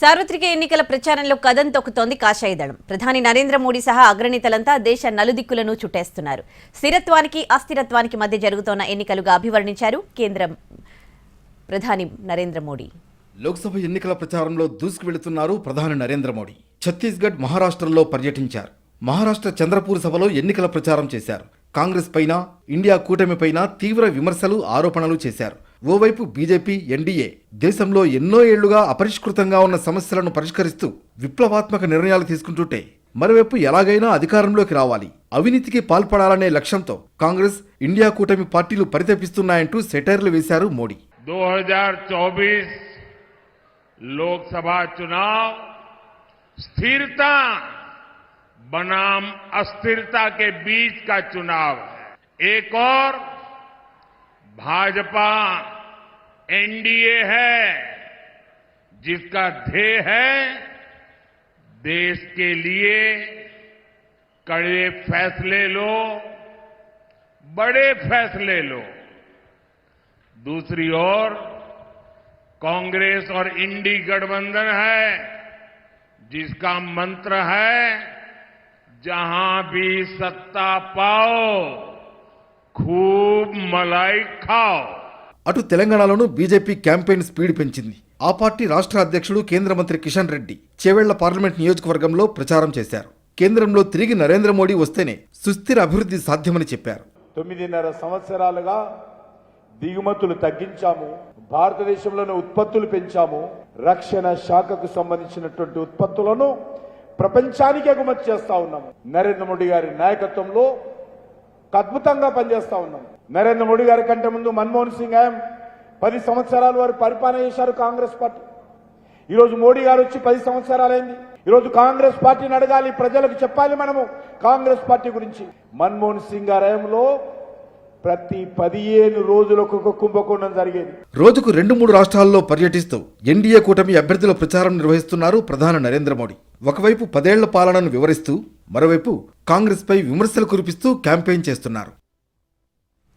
సార్వత్రిక ఎన్నికల ప్రచారంలో కదం తొక్కుతోంది కాషాయదళం ప్రధాని నరేంద్ర మోడీ సహా అగ్రనేతలంతా దేశ నలుదిక్కులను చుట్టేస్తున్నారు. స్థిరత్వానికి అస్థిరత్వానికి మధ్య జరుగుతోన్న ఎన్నికలుగా అభివర్ణించారు కేంద్రం ప్రధాని నరేంద్ర మోడీ. లోక్సభ ఎన్నికల ప్రచారంలో దూసుకు వెళుతున్నారు ప్రధాని నరేంద్ర మోడీ. ఛత్తీస్గఢ్ మహారాష్ట్రలో పర్యటించారు. మహారాష్ట్ర చంద్రపూర్ సభలో ఎన్నికల ప్రచారం చేశారు. కాంగ్రెస్ పైన ఇండియా కూటమి పైన తీవ్ర విమర్శలు ఆరోపణలు చేశారు. ఓవైపు బీజేపీ ఎన్డీఏ దేశంలో ఎన్నో ఏళ్లుగా అపరిష్కృతంగా ఉన్న సమస్యలను పరిష్కరిస్తూ విప్లవాత్మక నిర్ణయాలు తీసుకుంటుంటే మరోవైపు ఎలాగైనా అధికారంలోకి రావాలి అవినీతికి పాల్పడాలనే లక్ష్యంతో కాంగ్రెస్ ఇండియా కూటమి పార్టీలు పరితపిస్తున్నాయంటూ సెటైర్లు వేశారు మోడీ 2024 लोकसभा चुनाव स्थिरता बनाम अस्थिरता के बीच का चुनाव है एक और भाजपा एनडीए है, जिसका ध्येय है देश के लिए कड़े फैसले लो, बड़े फैसले लो। दूसरी ओर, कांग्रेस और इंडी गठबंधन है, जिसका मंत्र है, जहाँ भी सत्ता पाओ, खूब मलाई खाओ। అటు తెలంగాణలోనూ బీజేపీ క్యాంపెయిన్ స్పీడ్ పెంచింది. ఆ పార్టీ రాష్ట్ర అధ్యక్షుడు కేంద్ర మంత్రి కిషన్ రెడ్డి చేవెళ్ళ పార్లమెంట్ నియోజకవర్గంలో ప్రచారం చేశారు. కేంద్రంలో తిరిగి నరేంద్ర మోడీ వస్తేనే సుస్థిర అభివృద్ధి సాధ్యమని చెప్పారు. తొమ్మిదిన్నర సంవత్సరాలుగా దిగుమతులు తగ్గించాము భారతదేశంలోని ఉత్పత్తులు పెంచాము రక్షణ శాఖకు సంబంధించినటువంటి ఉత్పత్తులను ప్రపంచానికి ఎగుమతి చేస్తా ఉన్నాము. నరేంద్ర మోడీ గారి నాయకత్వంలో అద్భుతంగా పనిచేస్తా ఉన్నాం. నరేంద్ర మోడీ గారి కంటే ముందు మన్మోహన్ సింగ్ ఆయన పది సంవత్సరాల వారు పరిపాలన చేశారు కాంగ్రెస్ పార్టీ. ఈరోజు మోడీ గారు వచ్చి పది సంవత్సరాలైంది. ఈరోజు కాంగ్రెస్ పార్టీని అడగాలి ప్రజలకు చెప్పాలి మనము కాంగ్రెస్ పార్టీ గురించి. మన్మోహన్ సింగ్ గారి ప్రతి పదిహేను రోజులకు ఒక కుంభకోణం జరిగేది. రోజుకు రెండు మూడు రాష్ట్రాల్లో పర్యటిస్తూ ఎన్డీఏ కూటమి అభ్యర్థుల ప్రచారం నిర్వహిస్తున్నారు ప్రధాని నరేంద్ర మోడీ. ఒకవైపు పదేళ్ళ పాలనను వివరిస్తూ మరోవైపు కాంగ్రెస్పై విమర్శలు కురిపిస్తూ క్యాంపెయిన్ చేస్తున్నారు.